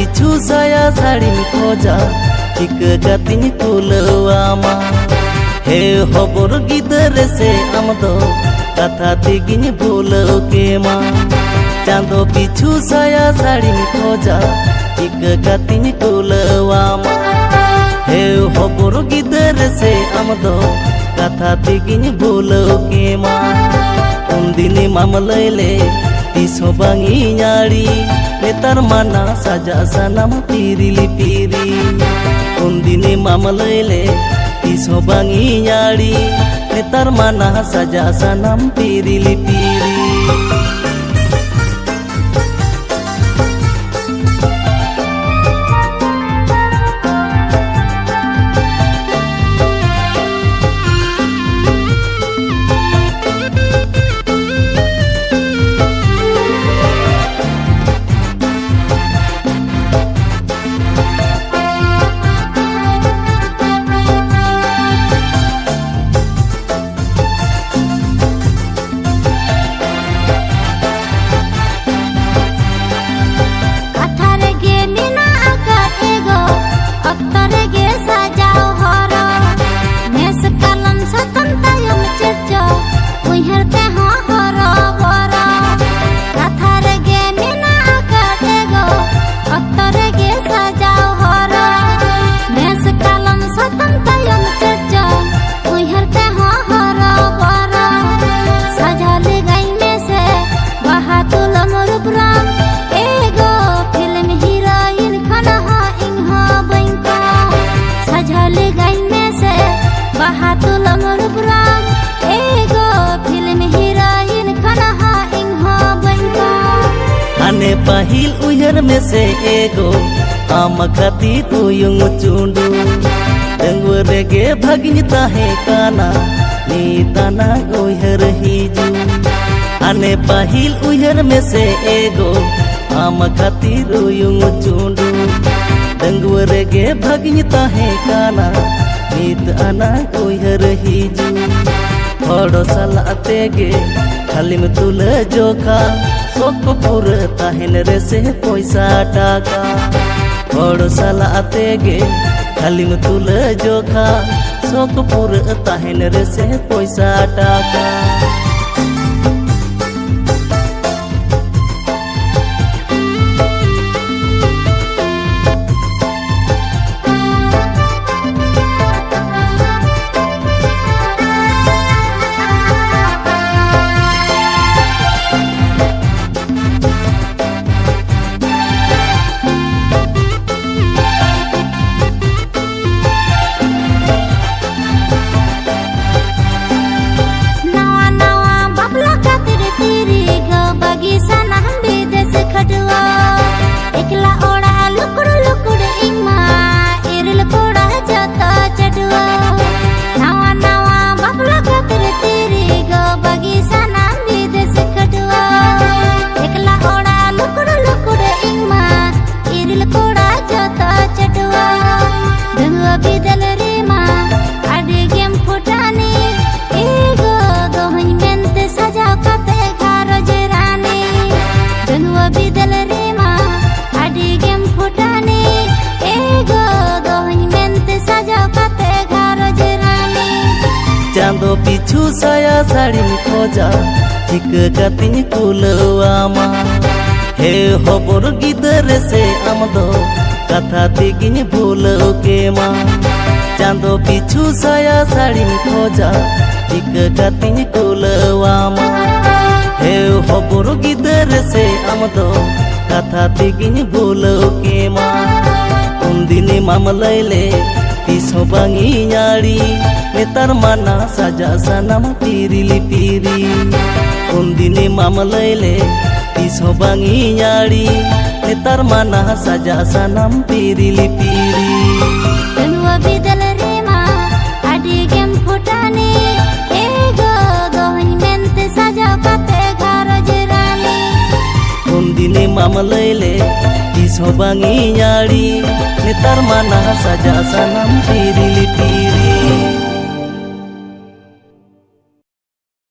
পিছু সায়া শাড়িনি খোঁজা চিকা কাতিনি তুলওয়ামা হে হবর গিদরে সে আমদো, কথা তেগিনি ভুলও কে মা। চাঁদ পিছু সায়া শাড়িনি খোঁজা চিকা কাতিনি তুলওয়ামা হে হবর গিদরে সে আমদো, কথা তেগিনি ভুলও কে মা। উনদিনে মামলাইলে ᱛᱤᱥᱦᱚᱸ ᱵᱟᱝ ᱤᱧ ᱟᱲᱤ ᱱᱮᱛᱟᱨ ᱢᱟᱱᱟ ᱥᱟᱡᱟ ᱥᱟᱱᱟᱢ ᱯᱤᱨᱤᱞᱤ ᱯᱤᱨᱤ ᱩᱱᱫᱤᱱᱮ ᱢᱟᱢ ᱞᱟᱹᱭ ᱞᱮ ᱛᱤᱥᱦᱚᱸ ᱵᱟᱝ ᱤᱧ ᱟᱲᱤ ᱱᱮᱛᱟᱨ ᱢᱟᱱᱟ ᱥᱟᱡᱟ ᱥᱟᱱᱟᱢ ᱯᱤᱨᱤᱞᱤ ᱯᱤᱨᱤ ったら पहिल उयर में से एगो आम खाती उयंग चुंडू। डंगुर रेगे भगिन ताहे काना, नी ताना उयर हिजू आने पहिल उयर में से एगो आम खाती उयंग चुंडू। डंगुर रेगे भगिन ताहे काना, नी ताना उयर हिजू हड़ो सलाते गे खालिम तुल जोखा। পুরে তাহেন রেসে পয়সা টাকা। বড় সালাতে গে খালিম তুলে জোখা। শোক পুরে তাহেন রে সে পয়সা টাকা। I do. চাঁদ পিছু সায়া শাড়ি খোঁজা। ঠিক কাতিনি কুলওয়ামা হে হবর গিদরে সে আমদো, কথা তেগিনি ভুলও কে মা। চাঁদ, পিছু সায়া শাড়ি খোঁজা। ঠিক কাতিনি কুলওয়ামা হে হবর গিদরে সে আমদো, কথা তেগিনি ভুলও কে মা। উনদিনে মামলাইলে তিসো বাঙি piso bangi nyari Metar mana saja sanam pirili-piri Undini mama lele piso bangi nyari Metar mana saja sanam pirili-piri Tenua bidal rema adigem futani Ego gohin mente saja kate garo jirani Undini mama lele বাঙি ñaড়ি নেতার মানা সাজা সানাম পিরিলি পিরি